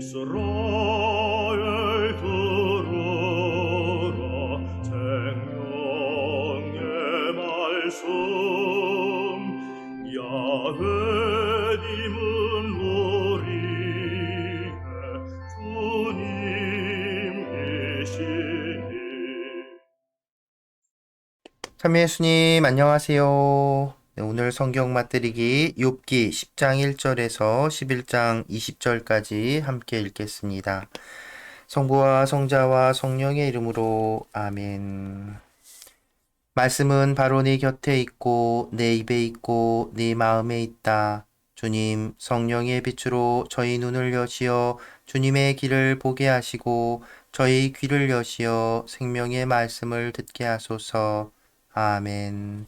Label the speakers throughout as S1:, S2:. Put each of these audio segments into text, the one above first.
S1: 이스라엘 들으라. 생명의 말씀. 야훼님은 우리의 주님이시니.
S2: 참여 예수님 안녕하세요. 네, 오늘 성경 맛들이기 욥기 10장 1절에서 11장 20절까지 함께 읽겠습니다. 성부와 성자와 성령의 이름으로 아멘. 말씀은 바로 네 곁에 있고 내 입에 있고 네 마음에 있다. 주님 성령의 빛으로 저희 눈을 여시어 주님의 길을 보게 하시고 저희 귀를 여시어 생명의 말씀을 듣게 하소서. 아멘.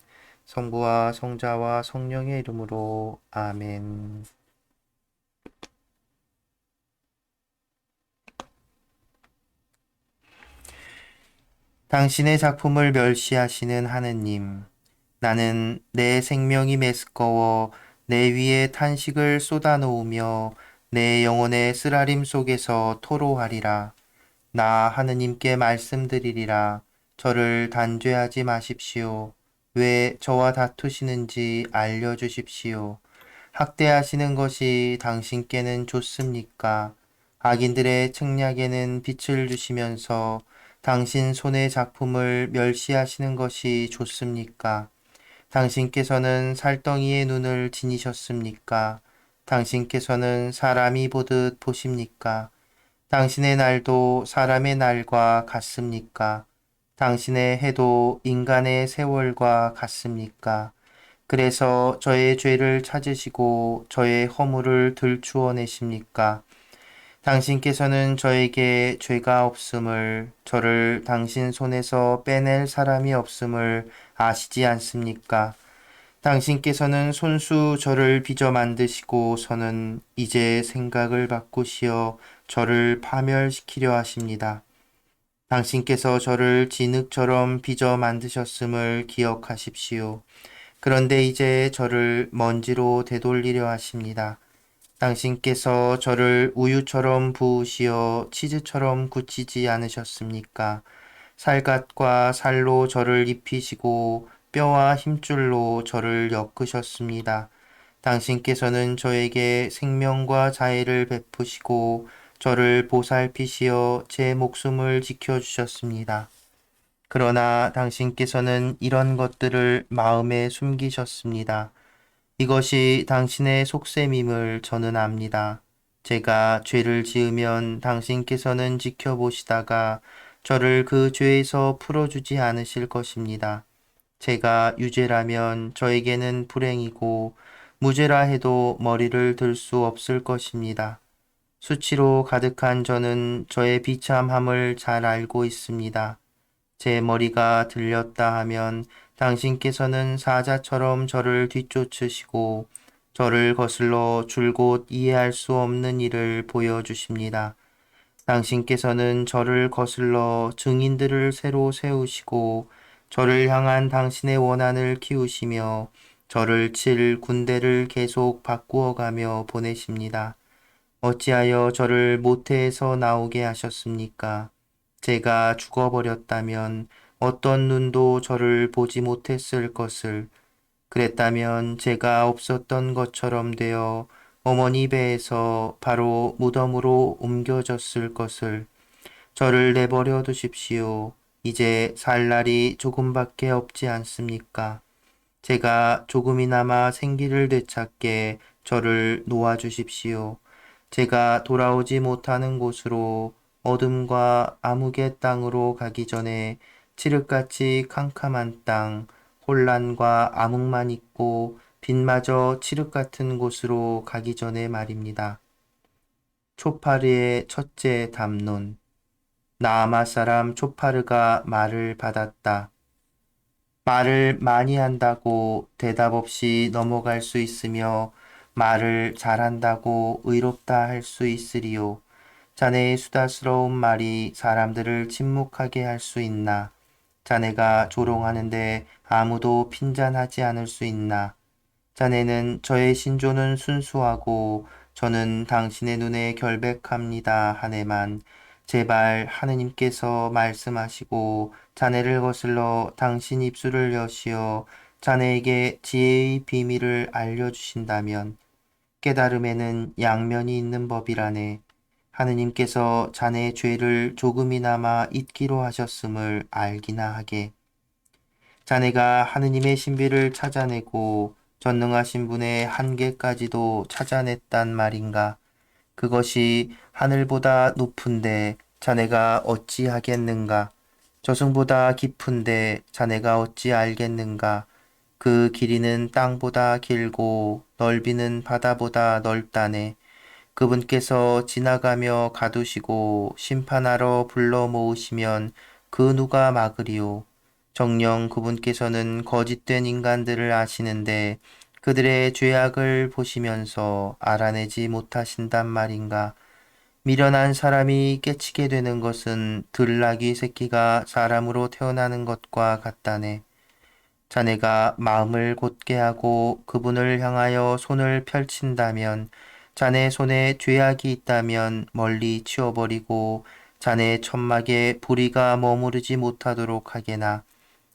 S2: 성부와 성자와 성령의 이름으로 아멘. 당신의 작품을 멸시하시는 하느님, 나는 내 생명이 메스꺼워 내 위에 탄식을 쏟아놓으며 내 영혼의 쓰라림 속에서 토로하리라. 나 하느님께 말씀드리리라. 저를 단죄하지 마십시오. 왜 저와 다투시는지 알려주십시오. 학대하시는 것이 당신께는 좋습니까? 악인들의 책략에는 빛을 주시면서 당신 손의 작품을 멸시하시는 것이 좋습니까? 당신께서는 살덩이의 눈을 지니셨습니까? 당신께서는 사람이 보듯 보십니까? 당신의 날도 사람의 날과 같습니까? 당신의 해도 인간의 세월과 같습니까? 그래서 저의 죄를 찾으시고 저의 허물을 들추어 내십니까? 당신께서는 저에게 죄가 없음을, 저를 당신 손에서 빼낼 사람이 없음을 아시지 않습니까? 당신께서는 손수 저를 빚어 만드시고서는 이제 생각을 바꾸시어 저를 파멸시키려 하십니다. 당신께서 저를 진흙처럼 빚어 만드셨음을 기억하십시오. 그런데 이제 저를 먼지로 되돌리려 하십니다. 당신께서 저를 우유처럼 부으시어 치즈처럼 굳히지 않으셨습니까? 살갗과 살로 저를 입히시고 뼈와 힘줄로 저를 엮으셨습니다. 당신께서는 저에게 생명과 자애를 베푸시고 저를 보살피시어 제 목숨을 지켜주셨습니다. 그러나 당신께서는 이런 것들을 마음에 숨기셨습니다. 이것이 당신의 속셈임을 저는 압니다. 제가 죄를 지으면 당신께서는 지켜보시다가 저를 그 죄에서 풀어주지 않으실 것입니다. 제가 유죄라면 저에게는 불행이고 무죄라 해도 머리를 들 수 없을 것입니다. 수치로 가득한 저는 저의 비참함을 잘 알고 있습니다. 제 머리가 들렸다 하면 당신께서는 사자처럼 저를 뒤쫓으시고 저를 거슬러 줄곧 이해할 수 없는 일을 보여주십니다. 당신께서는 저를 거슬러 증인들을 새로 세우시고 저를 향한 당신의 원한을 키우시며 저를 칠 군대를 계속 바꾸어가며 보내십니다. 어찌하여 저를 모태에서 나오게 하셨습니까? 제가 죽어버렸다면 어떤 눈도 저를 보지 못했을 것을 그랬다면 제가 없었던 것처럼 되어 어머니 배에서 바로 무덤으로 옮겨졌을 것을 저를 내버려 두십시오. 이제 살 날이 조금밖에 없지 않습니까? 제가 조금이나마 생기를 되찾게 저를 놓아 주십시오. 제가 돌아오지 못하는 곳으로 어둠과 암흑의 땅으로 가기 전에 칠흑같이 캄캄한 땅, 혼란과 암흑만 있고 빛마저 칠흑 같은 곳으로 가기 전에 말입니다. 초파르의 첫째 담론 나아마 사람 초파르가 말을 받았다. 말을 많이 한다고 대답 없이 넘어갈 수 있으며 말을 잘한다고 의롭다 할 수 있으리요. 자네의 수다스러운 말이 사람들을 침묵하게 할 수 있나? 자네가 조롱하는데 아무도 핀잔하지 않을 수 있나? 자네는 저의 신조는 순수하고 저는 당신의 눈에 결백합니다 하네만 제발 하느님께서 말씀하시고 자네를 거슬러 당신 입술을 여시어 자네에게 지혜의 비밀을 알려주신다면 깨달음에는 양면이 있는 법이라네. 하느님께서 자네의 죄를 조금이나마 잊기로 하셨음을 알기나 하게. 자네가 하느님의 신비를 찾아내고 전능하신 분의 한계까지도 찾아냈단 말인가. 그것이 하늘보다 높은데 자네가 어찌 하겠는가. 저승보다 깊은데 자네가 어찌 알겠는가. 그 길이는 땅보다 길고 넓이는 바다보다 넓다네. 그분께서 지나가며 가두시고 심판하러 불러 모으시면 그 누가 막으리요. 정령 그분께서는 거짓된 인간들을 아시는데 그들의 죄악을 보시면서 알아내지 못하신단 말인가. 미련한 사람이 깨치게 되는 것은 들나귀 새끼가 사람으로 태어나는 것과 같다네. 자네가 마음을 곧게 하고 그분을 향하여 손을 펼친다면 자네 손에 죄악이 있다면 멀리 치워버리고 자네 천막에 불의가 머무르지 못하도록 하게나.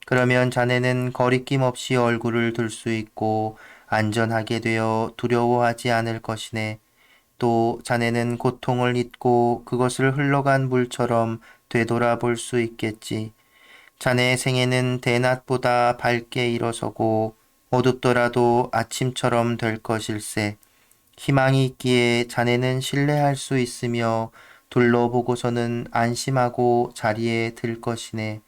S2: 그러면 자네는 거리낌 없이 얼굴을 들 수 있고 안전하게 되어 두려워하지 않을 것이네. 또 자네는 고통을 잊고 그것을 흘러간 물처럼 되돌아볼 수 있겠지. 자네의 생애는 대낮보다 밝게 일어서고 어둡더라도 아침처럼 될 것일세. 희망이 있기에 자네는 신뢰할 수 있으며 둘러보고서는 안심하고 자리에 들 것이네.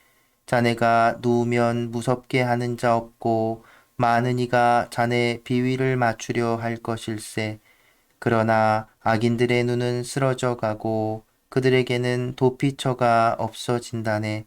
S2: 자네가 누우면 무섭게 하는 자 없고 많은 이가 자네 비위를 맞추려 할 것일세. 그러나 악인들의 눈은 쓰러져 가고 그들에게는 도피처가 없어진다네.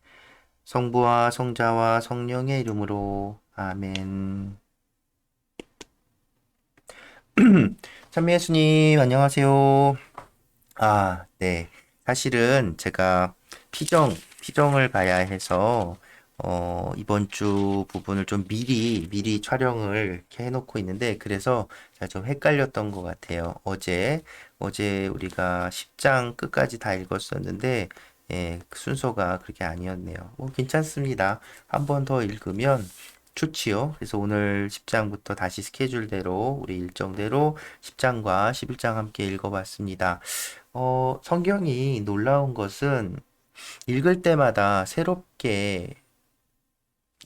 S2: 성부와 성자와 성령의 이름으로 아멘. 참미 예수님 안녕하세요. 아, 네. 사실은 제가 피정 피정을 가야 해서 어, 이번 주 부분을 좀 미리 미리 촬영을 이렇게 해놓고 있는데 그래서 제가 좀 헷갈렸던 것 같아요. 어제 어제 우리가 10장 끝까지 다 읽었었는데 예, 그 순서가 그렇게 아니었네요. 뭐 괜찮습니다. 한 번 더 읽으면 좋지요. 그래서 오늘 10장부터 다시 스케줄대로 우리 일정대로 10장과 11장 함께 읽어봤습니다. 어, 성경이 놀라운 것은 읽을 때마다 새롭게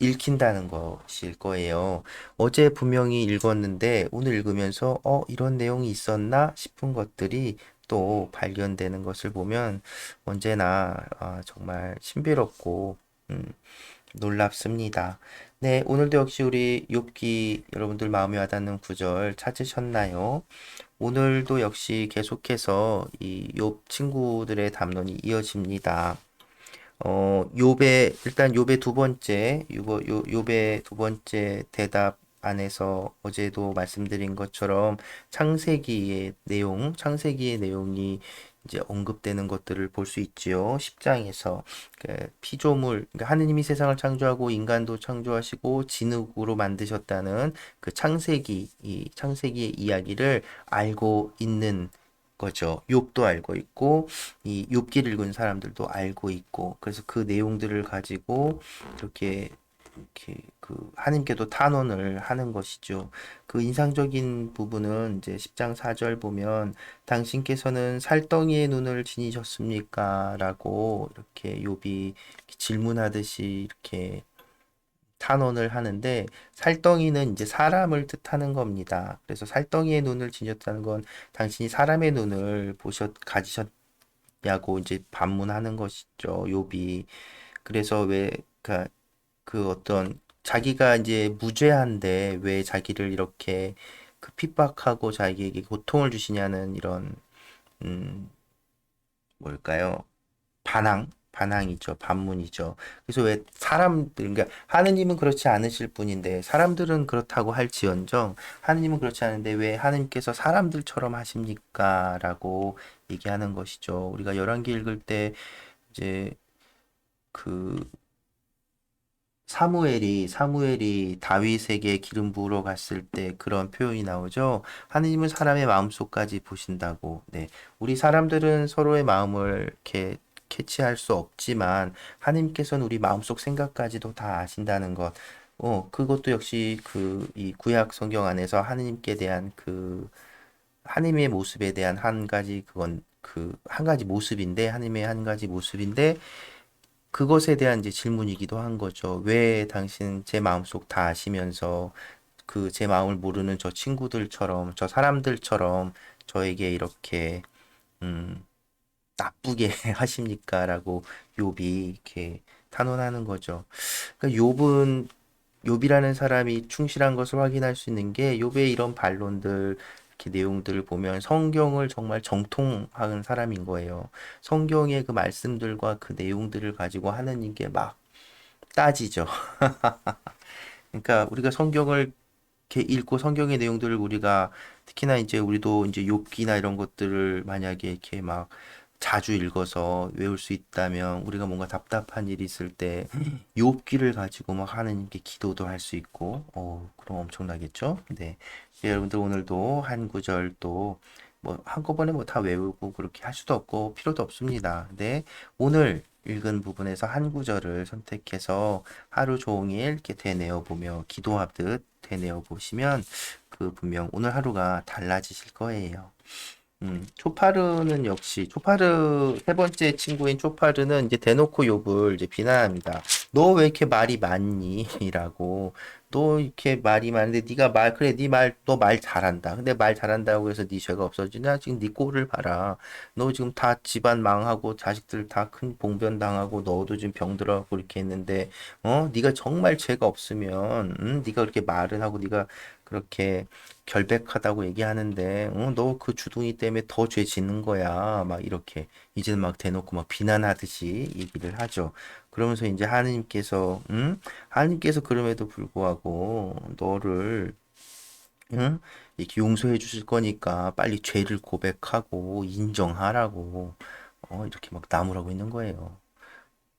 S2: 읽힌다는 것일 거예요. 어제 분명히 읽었는데 오늘 읽으면서 어, 이런 내용이 있었나 싶은 것들이 또 발견되는 것을 보면 언제나 아, 정말 신비롭고 음, 놀랍습니다. 네, 오늘도 역시 우리 욥기 여러분들 마음에 와닿는 구절 찾으셨나요? 오늘도 역시 계속해서 이 욥 친구들의 담론이 이어집니다. 어, 욥의 일단 욥의 두 번째 욥, 욥의 두 번째 대답 안에서 어제도 말씀드린 것처럼 창세기의 내용, 창세기의 내용이 이제 언급되는 것들을 볼 수 있지요. 10장에서 그 피조물, 그러니까 하느님이 세상을 창조하고 인간도 창조하시고 진흙으로 만드셨다는 그 창세기, 이 창세기의 이야기를 알고 있는 거죠. 욥도 알고 있고 이 욥기를 읽은 사람들도 알고 있고 그래서 그 내용들을 가지고 이렇게 이렇게 그 하나님께도 탄원을 하는 것이죠. 그 인상적인 부분은 이제 10장 4절 보면 당신께서는 살덩이의 눈을 지니셨습니까? 라고 이렇게 욥이 질문하듯이 이렇게 탄원을 하는데 살덩이는 이제 사람을 뜻하는 겁니다. 그래서 살덩이의 눈을 지녔다는 건 당신이 사람의 눈을 보셨 가지셨냐고 이제 반문하는 것이죠. 욥이. 그래서 왜 그 그 어떤 자기가 이제 무죄한데 왜 자기를 이렇게 그 핍박하고 자기에게 고통을 주시냐는 이런 음, 뭘까요? 반항, 반항이죠. 반문이죠. 그래서 왜 사람들, 그러니까 하느님은 그렇지 않으실 분인데 사람들은 그렇다고 할지언정 하느님은 그렇지 않은데 왜 하느님께서 사람들처럼 하십니까? 라고 얘기하는 것이죠. 우리가 열왕기 읽을 때 이제 그 사무엘이 사무엘이 다윗에게 기름 부으러 갔을 때 그런 표현이 나오죠. 하느님은 사람의 마음속까지 보신다고. 네. 우리 사람들은 서로의 마음을 이렇게 캐치할 수 없지만 하느님께서는 우리 마음속 생각까지도 다 아신다는 것. 어, 그것도 역시 그 이 구약 성경 안에서 하느님께 대한 그 하느님의 모습에 대한 한 가지 그건 그 한 가지 모습인데 하느님의 한 가지 모습인데 그것에 대한 이제 질문이기도 한 거죠. 왜 당신 제 마음속 다 아시면서 그 제 마음을 모르는 저 친구들처럼 저 사람들처럼 저에게 이렇게 음 나쁘게 하십니까라고 욥이 이렇게 탄원하는 거죠. 그러니까 욥은 욥이라는 사람이 충실한 것을 확인할 수 있는 게 욥의 이런 반론들 이렇게 내용들을 보면 성경을 정말 정통한 사람인 거예요. 성경의 그 말씀들과 그 내용들을 가지고 하느님께 막 따지죠. 그러니까 우리가 성경을 이렇게 읽고 성경의 내용들을 우리가 특히나 이제 우리도 이제 욥기나 이런 것들을 만약에 이렇게 막 자주 읽어서 외울 수 있다면 우리가 뭔가 답답한 일이 있을 때 욥기를 가지고 막 하느님께 기도도 할 수 있고 어 그럼 엄청나겠죠? 네. 네, 여러분들 오늘도 한 구절 또 뭐 한꺼번에 뭐 다 외우고 그렇게 할 수도 없고 필요도 없습니다. 네. 오늘 읽은 부분에서 한 구절을 선택해서 하루 종일 이렇게 되뇌어 보며 기도하듯 되뇌어 보시면 그 분명 오늘 하루가 달라지실 거예요. 음, 초파르는 역시 초파르 세 번째 친구인 초파르는 이제 대놓고 욥을 이제 비난합니다. 너 왜 이렇게 말이 많니? 라고 너 이렇게 말이 많은데 네가 말 그래 네 말 너 말 잘한다. 근데 말 잘한다고 해서 네 죄가 없어지냐? 지금 네 꼴을 봐라. 너 지금 다 집안 망하고 자식들 다 큰 봉변 당하고 너도 지금 병들어갖고 이렇게 했는데 어 네가 정말 죄가 없으면 응? 네가 그렇게 말을 하고 네가 그렇게 결백하다고 얘기하는데 어, 너 그 주둥이 때문에 더 죄 짓는 거야. 막 이렇게 이제는 막 대놓고 막 비난하듯이 얘기를 하죠. 그러면서 이제 하느님께서 응? 하느님께서 그럼에도 불구하고 너를 응? 이렇게 용서해 주실 거니까 빨리 죄를 고백하고 인정하라고 어, 이렇게 막 나무라고 있는 거예요.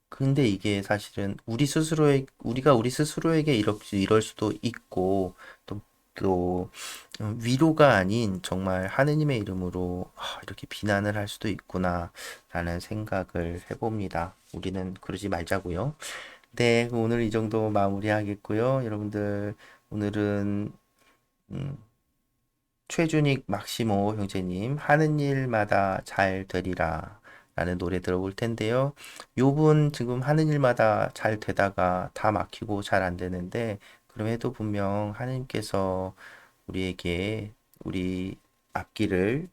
S2: 근데 이게 사실은 우리 스스로의 우리가 우리 스스로에게 이럴, 이럴 수도 있고 또 또 위로가 아닌 정말 하느님의 이름으로 아, 이렇게 비난을 할 수도 있구나라는 생각을 해봅니다. 우리는 그러지 말자고요. 네, 오늘 이 정도 마무리하겠고요. 여러분들 오늘은 음, 최준익 막시모 형제님 하는 일마다 잘 되리라 라는 노래 들어볼 텐데요. 요분 지금 하는 일마다 잘 되다가 다 막히고 잘 안 되는데 그럼에도 분명 하나님께서 우리에게 우리 앞길을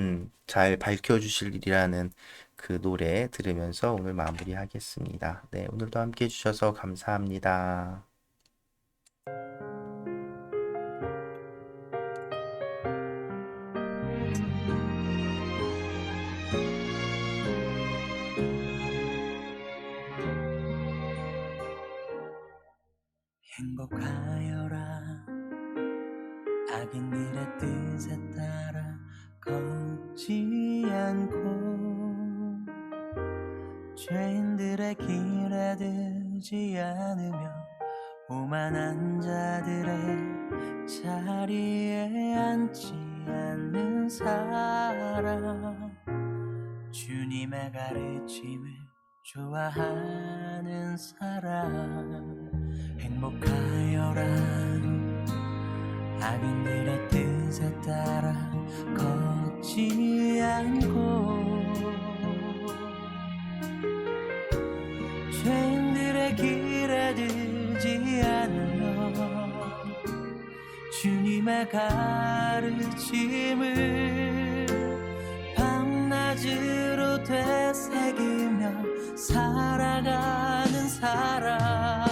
S2: 음, 잘 밝혀주실이라는 그 노래 들으면서 오늘 마무리하겠습니다. 네, 오늘도 함께 해주셔서 감사합니다.
S3: 오만한 자들의 자리에 앉지 않는 사람. 주님의 가르침을 좋아하는 사람. 행복하여라. 악인들의 뜻에 따라 걷지 않고 주님의 가르침을 밤낮으로 되새기며 살아가는 사람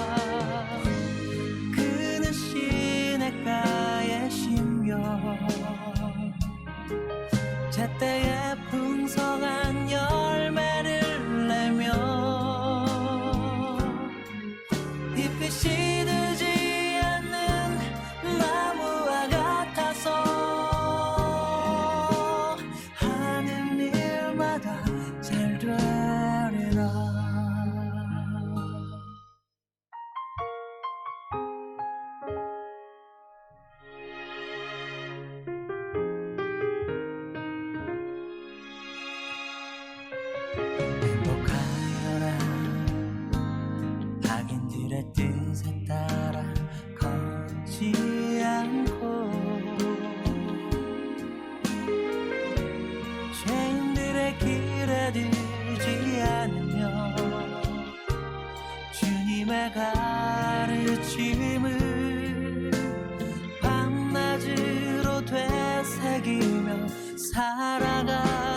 S3: 살아가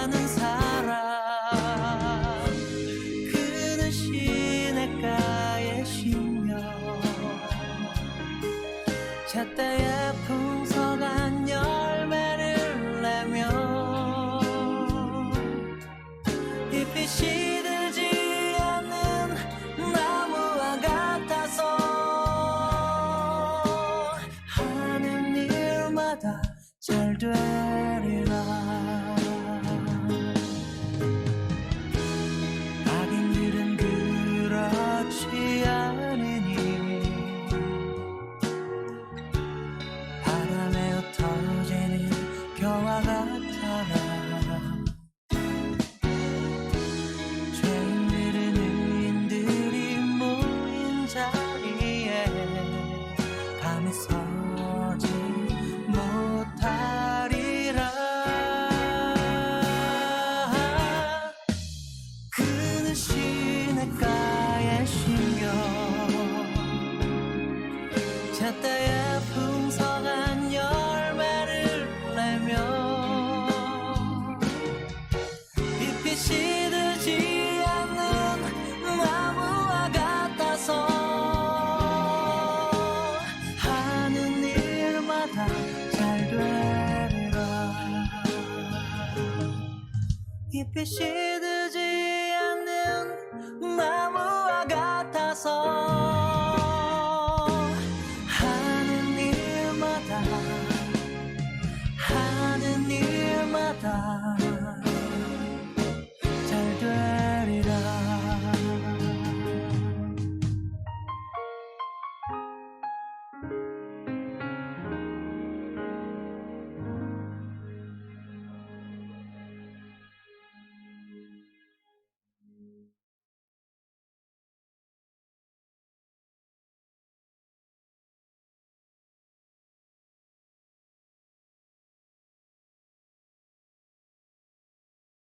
S3: 찾다야 풍성한 열매를 내며 잎이 시들지 않는 나무와 같아서 하는 일마다 잘 되리라. 잎이 시 Ta.